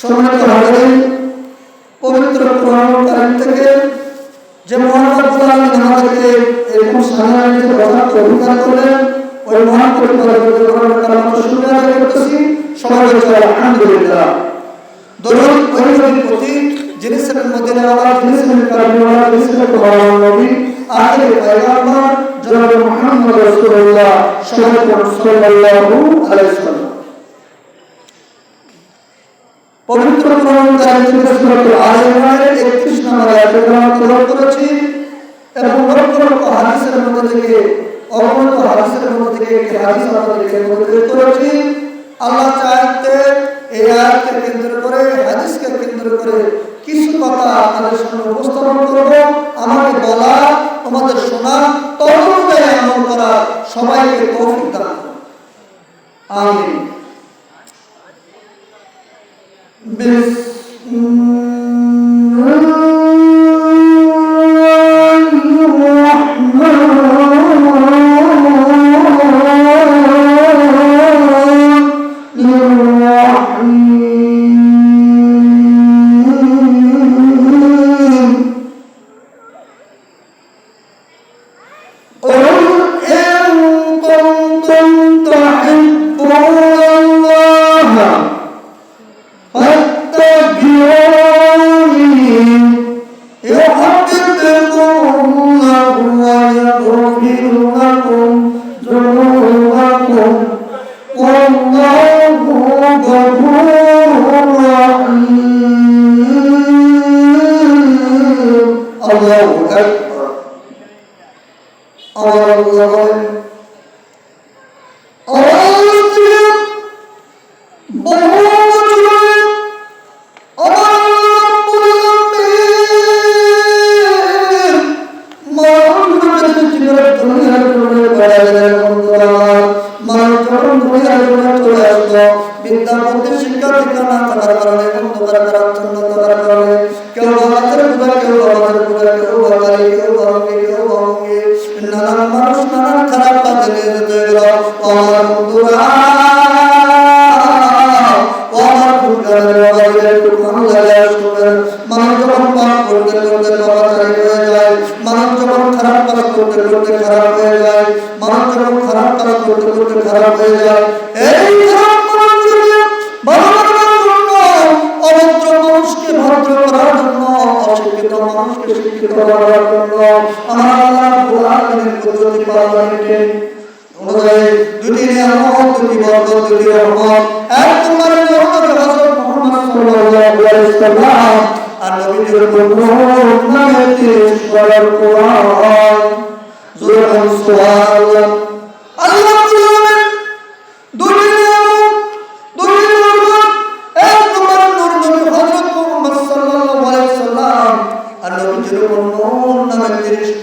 সম্মানিত হাজারিন পবিত্র কোরআন কারিম থেকে যে মোহাম্মদ আলমী আমাদেরকে এরকম সাধারণত কথা অধিকার করলেন, ওই মহান আদায় করতেছি, সবাই আলহামদুলিল্লাহ। দরুদ ওই নবীর প্রতি যিনি ছিলেন মদিনাওয়ালা, যিনি ছিলেন কারিমওয়ালা যিনি ছিলেন তোমার নবী আখির পয়গম্বর জনাব মুহাম্মদ রাসূলুল্লাহ সাল্লাল্লাহু আলাইহি ওয়াসাল্লাম। পবিত্র কোরআন কারিম সূরাতুল আল ইমরানের 31 নম্বর আয়াতে আমরা তেলাওয়াত করেছি এবং লক্ষ হাদিসের মধ্যে থেকে অগণিত হাদিসের মধ্যে থেকে একটি হাদিস আমাদেরকে মধ্যে করেছি। আল্লাহ চাইতে এই আয়াতকে কেন্দ্র করে, হাদিসকে কেন্দ্র করে কিছু কথা আপনাদের সামনে উপস্থাপন করব। আমাকে বলা তোমাদের শোনা তরুণদের আমল করা সবাইকে তৌফিক দান। আমিন قل বিদ্যাপতি শিক্ষা দীক্ষা না থাকার কারণে করার কারণে করার কারণে কেউ বাবাদের পূজা, কেউ বাবাদের পূজা, কেউ বাবারি কেউ বাবাঙ্গি কেউ বাবাঙ্গি নানান মানুষ নানান খারাপ কাজে নিয়োজিত হয়ে গেল। হয়ে যায় মানুষ যখন খারাপ খারাপ করতে করতে খারাপ হয়ে যায় মানুষকে শিক্ষিত করার জন্য আমার আল্লাহ কোরআনের পদ্ধতি পালনকে অনুযায়ী দুটি নিয়ামত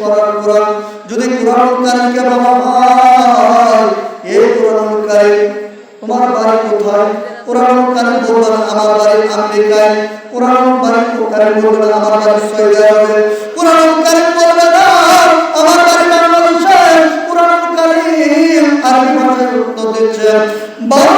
করার কোরআন, যদি কোরআন বলা হয়, এই কোরআন তোমার বাড়ি কোথায়? কোরআন বলবেন আমার বাড়ি আমেরিকায়। কোরআন বলবেন আমার বাড়ি সৌদি আরবে। কোরআন বলবে না, আমার বাড়ি বাংলাদেশে। কোরআন আরবি ভাষায় উত্তর দিচ্ছে। বল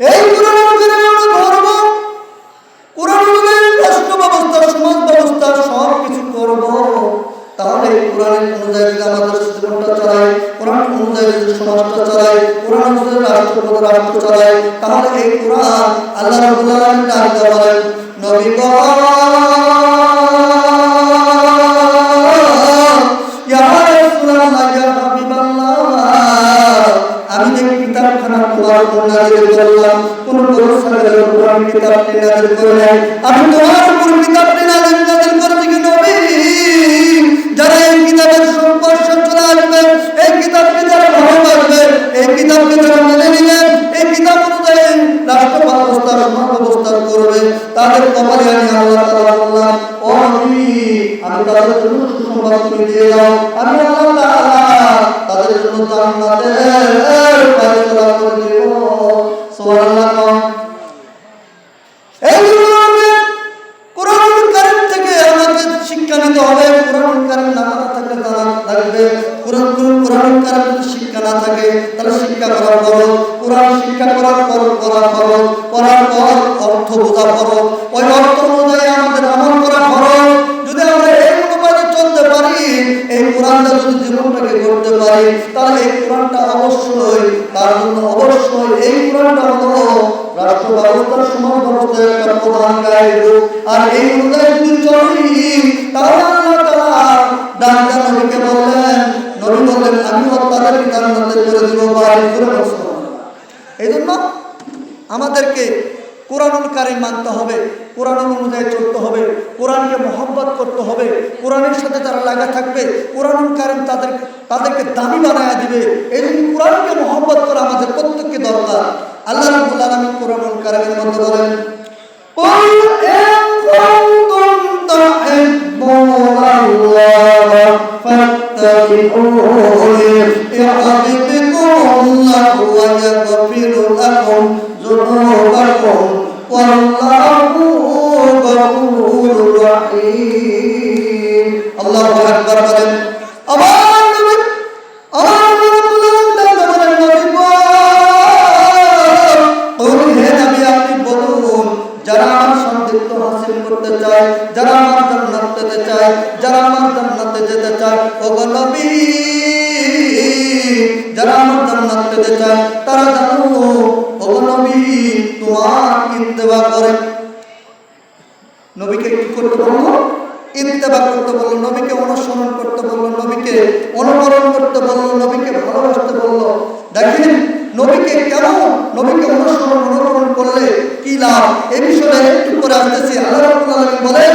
এই ধরবো কোরআন অনুযায়ী রাষ্ট্র ব্যবস্থা সমাজ ব্যবস্থা, সব কিছু করব, তাহলে এই কোরআন অনুযায়ী যদি আমাদের জীবনটা কোরআন অনুযায়ী যদি সমাজটা চালাই কোরআন অনুযায়ী রাষ্ট্র চালাই তাহলে এই কোরআন আল্লাহ রাব্বুল আলামিন কিতাবটি নাযিল করে আমি তোমার উপর কিতাবটি নাযিল নাযিল কি নবী? যারা এই কিতাবের সংস্পর্শে চলে আসবে এই কিতাবকে যারা ভালোবাসবে এই কিতাবকে যারা মেনে নেবে এই কিতাব অনুযায়ী রাষ্ট্র ব্যবস্থা সমাজ করবে তাদের কপালে আমি আল্লাহ তাআলা বললাম ও নবী, আমি তাদের জন্য সুসংবাদ তুমি দিয়ে দাও আমি আল্লাহ তাআলা তাদের জন্য জান্নাতের ফয়সালা করে দেব। সুবহানাল্লাহ কারিম যদি শিক্ষা না থাকে তাহলে শিক্ষা করার পর কোরআন শিক্ষা করার পর করার পর করার পর অর্থ বোঝা পর ওই অর্থ অনুযায়ী আমাদের আমল করা খরচ যদি আমরা এই অনুপাতে চলতে পারি, এই কোরআনটা যদি জীবনটাকে করতে পারি, তাহলে এই কোরআনটা অবশ্যই, তার জন্য অবশ্যই এই কোরআনটা হলো রাষ্ট্র ব্যবস্থার সমাজ ব্যবস্থার একটা প্রধান গায়ের আর এই অনুযায়ী যদি চলি, তাহলে আল্লাহ তাআলা ডাক্তার বললেন নবী বললেন আমিও তাদেরকে জান্নাতে করে দিব বাড়ি করে বসবো এই জন্য আমাদেরকে কোরআনুল কারিম মানতে হবে কোরআন অনুযায়ী চলতে হবে কোরআনকে মহব্বত করতে হবে কোরআনের সাথে যারা লাগা থাকবে কোরআনুল কারিম তাদের তাদেরকে দামি বানায় দিবে এই জন্য কোরআনকে মহব্বত করা আমাদের প্রত্যেককে দরকার আল্লাহ রাব্বুল আলামিন কোরআনুল কারিমের মধ্যে বলেন قل إن كنتم تحبون الله فاتبعوني يحببكم الله ويغفر لكم ذنوبكم والله غفور رحيم الله أكبر লাভ এই বিষয়ে একটু করে আসতেছি। আল্লাহ বলেন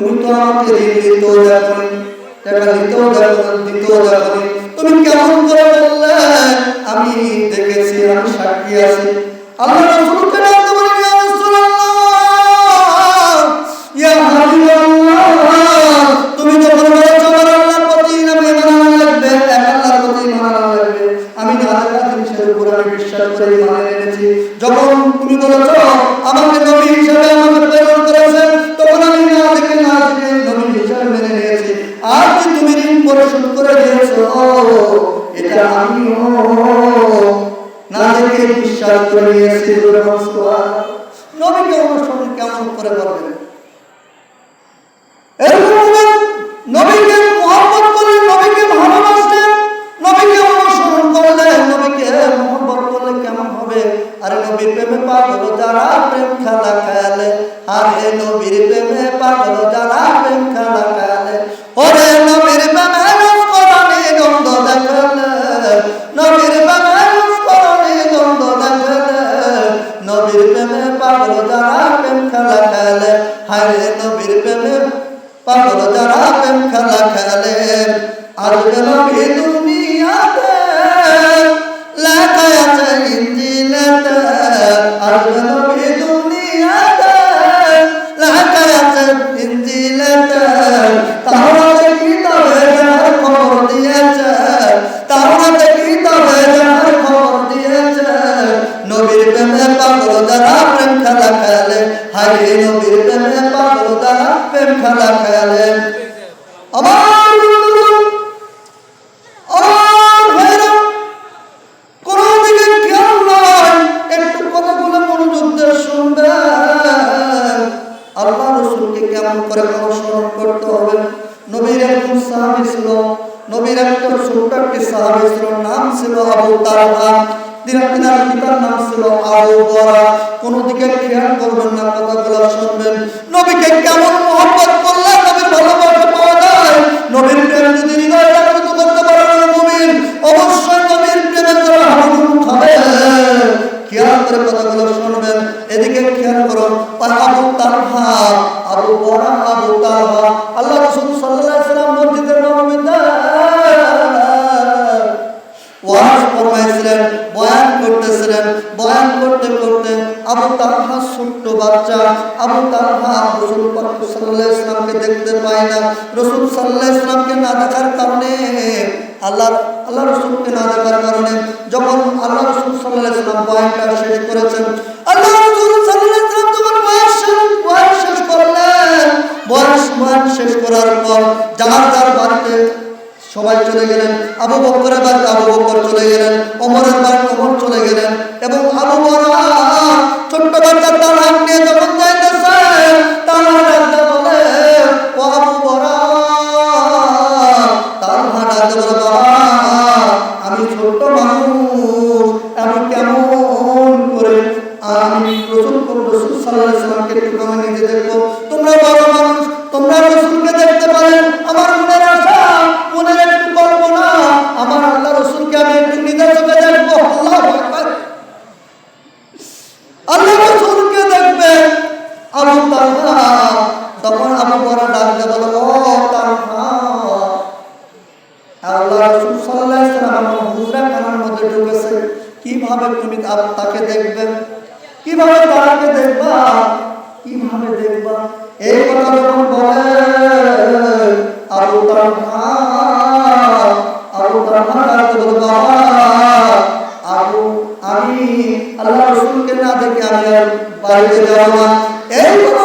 তুমি তো আমাকে ঋণ টাকা তুমি কেমন করে বললে? আমি দেখেছি, আমি সাক্ষী আছি। আল্লাহ এটা আমিও নারীকে বিশ্বাস করিয়েছি নবীকে অনুসরণ কেমন করে করবেন? আল্লাহ আল্লাহ রসুলকে না দেখার কারণে যখন আল্লাহ রসুল সাল্লাহাম ইসলাম বয়ানটা শেষ করেছেন আল্লাহ রসুল সাল্লাহাম তখন বয়স বয়স শেষ করলেন বয়স বয়স শেষ করার পর যার যার বাড়িতে সবাই চলে গেলেন, আবু বকরের বাড়িতে আবু বকর চলে গেলেন অমরের বাড়িতে অমর চলে গেলেন এবং আবু বরা ছোট্ট বাচ্চার কীভাবে তুমি তাকে দেখবে? কীভাবে তাকে দেখবা? কীভাবে দেখবা? এই কথা যখন বলে, আবু আমি আল্লাহ রসুলকে না দেখে আমি আর বাইরে যাওয়া এই কথা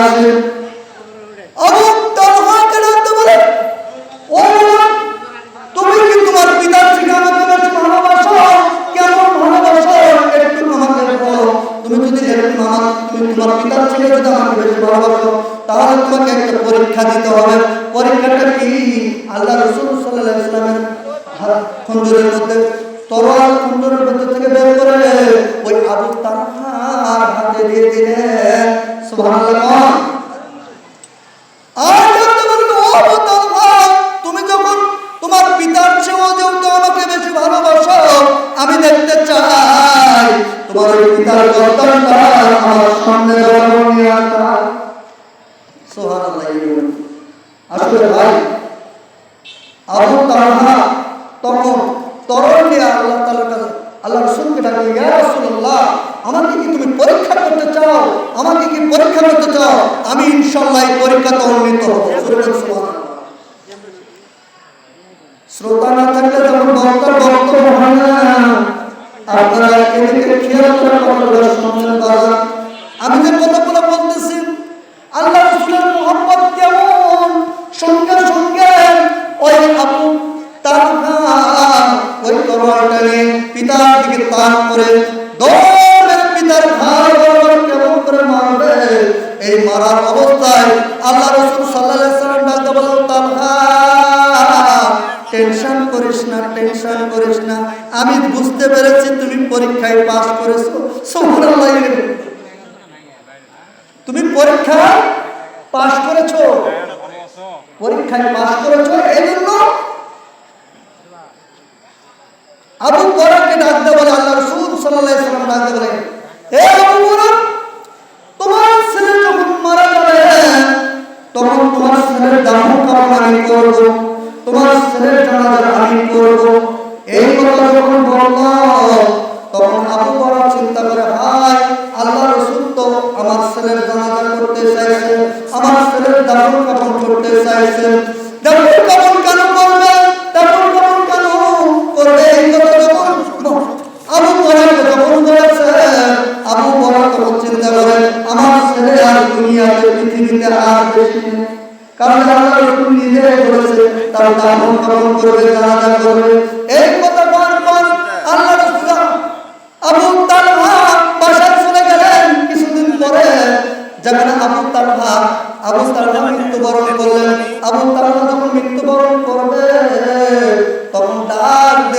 আছেন লাঠিকে তাক করে পিতার ভাই কেমন করে মারবে? এই মারার অবস্থায় আল্লাহ রসুল সাল্লাহ ডাকতে বলেন তালহা টেনশন করিস না, টেনশন করিস না। আমি বুঝতে পেরেছি তুমি পরীক্ষায় পাস করেছ। সুবহানাল্লাহ তুমি পরীক্ষায় পাস করেছ। পরীক্ষায় পাস করেছ। এই জন্য আবু বরাককে ডাকতে বলে, আল্লাহ রসুল সাল্লাহ সাল্লাম ডাকতে বলে হে আবু বরাক তোমার ছেলে যখন মারা যাবে, তখন তোমার ছেলের দাহ কামনা আমি করব, তোমার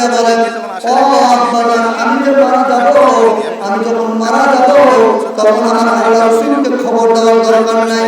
ভাইরা বলেন ও আব্বাজান, আমি যে মারা যাব, আমি যখন মারা যাব, তখন আমার আল্লাহ রসুলকে খবর দেওয়ার দরকার নাই।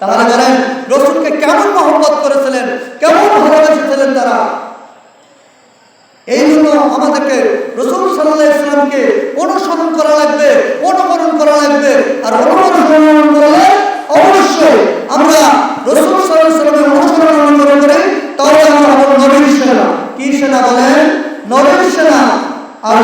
তারা জানেন রসুলকে কেমন মহব্বত করেছিলেন, কেমন ভালোবেসেছিলেন তারা। এই জন্য আমাদেরকে রসুল সাল্লাহ ইসলামকে অনুসরণ করা লাগবে, অনুকরণ করা লাগবে। আর অনুকরণ করলে অবশ্যই আমরা রসুল সাল্লাহ ইসলামের অনুসরণ অনুকরণ করি তাহলে আমরা হব নবীর সেনা। কি সেনা বলেন? নবীর সেনা। আর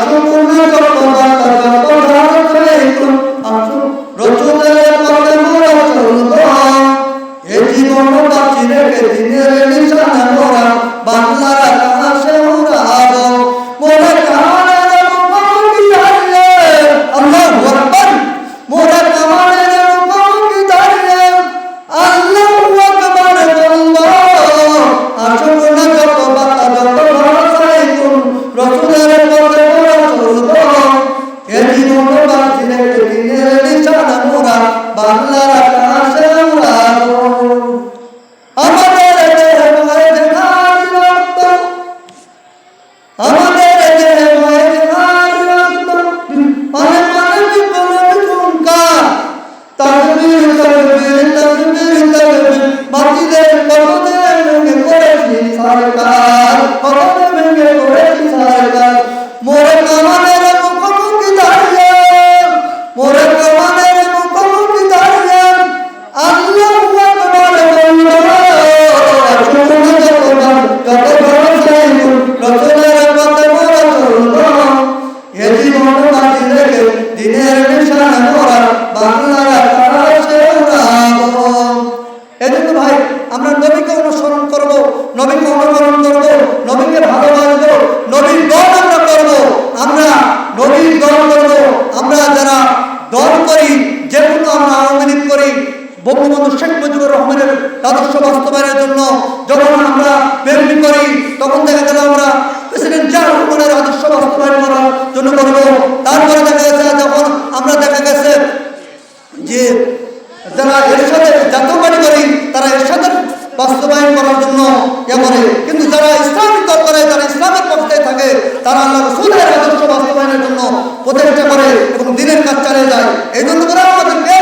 দিনের কাজ চালিয়ে যায়। এই জন্য করে আমাদেরকে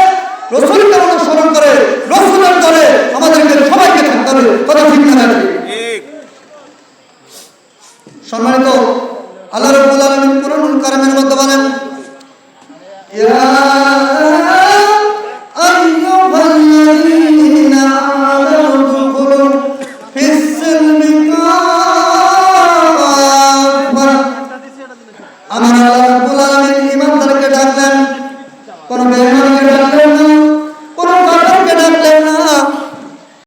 রসুলকে স্মরণ করে, রসুলের করে আমাদেরকে সবাইকে থাকতে হবে। কথা ঠিক না